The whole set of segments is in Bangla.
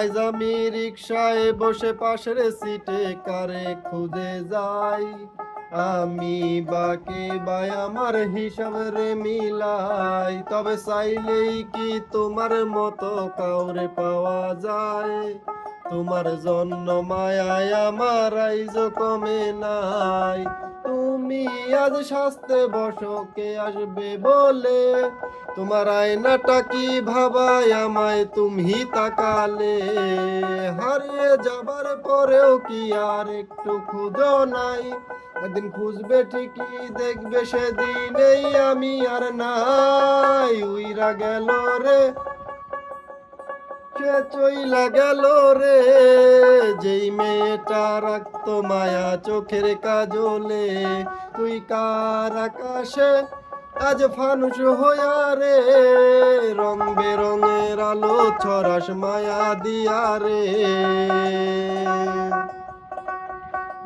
আজ আমি রিক্সায় বসে পাশের সিটে কারে খুদে যাই। আমি বাকে বাই আমার হিসাব মিলাই, তবে চাইলেই কি তোমার মতো কাউরে পাওয়া যায়? তোমার জন্য মায়ায় আমার আইজ কমে নাই। তুমি আজ শাস্তে বসো কে আসবে বলে, তোমার আয়নাটা কি ভাবায় আমায় তুমি তাকালে। হারিয়ে যাবার পরেও কি আর একটু খুঁজো নাই। একদিন খুঁজবে ঠিকই, দেখবে সেদিনেই আমি আর নাই। উইরা গেল রে সে চইলা গেল রে। যেই মেয়েটা রাখতো মায়া চোখের কাজলে, তুই কার আকাশে আজ ফানুষ হইয়া রে? রং বেরঙের আলো ছড়াস মায়া দিয়া রে।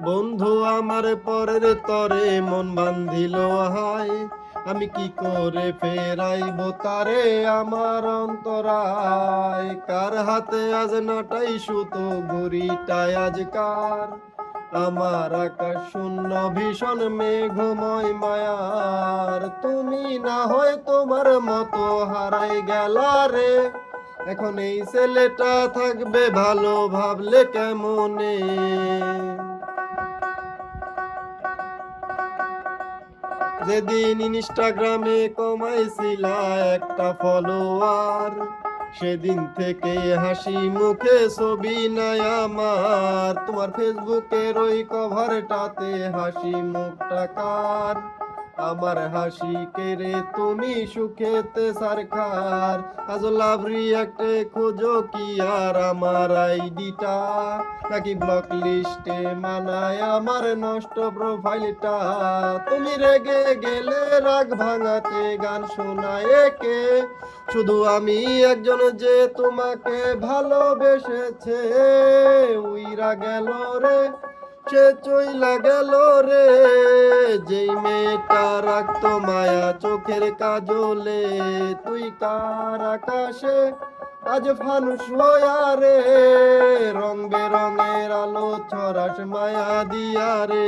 বন্ধু, আমার পরের তরে মন বান্ধিল হায়। আমি কি করে ফেরাইব তারে আমার অন্তরায়? কার হাতে আজ নাটাই সুতো ঘুরিটায় আজ কার? আমার আকাশ শূন্য, ভীষণ মেঘময় মায়ার। তুমি না হয় তোমার মতো হারাই গেলা রে। এখন এই ছেলেটা থাকবে ভালো, ভাবলে কেমনে? যেদিন ইনস্টাগ্রামে কমাইছিল একটা ফলোয়ার, সেদিন থেকে হাসি মুখে ছবি নাই আমার। তোমার ফেসবুকের ওই কভারটাতে হাসি মুখটা কার? আমার হাসি কেড়ে তুমি সুখেতে সারখার? আজ লাভরি একটা খোঁজো কি আর আমার আইডিটা? নাকি ব্লক লিস্টে মানায় আমার নষ্ট প্রোফাইলটা তুমি রেগে গেলে রাগ ভাঙাতে গান শোনায় কে শুধু আমি একজন যে তোমাকে ভালোবেসেছে। উইরা গেল রে, সে চইলা গেল রে। যেই মেয়েটা রাখত মায়া চোখের কাজলে, তুই কার আকাশে আজ ফানুষ হইয়া রে? রং বেরঙের আলো ছড়াস মায়া দিয়া রে।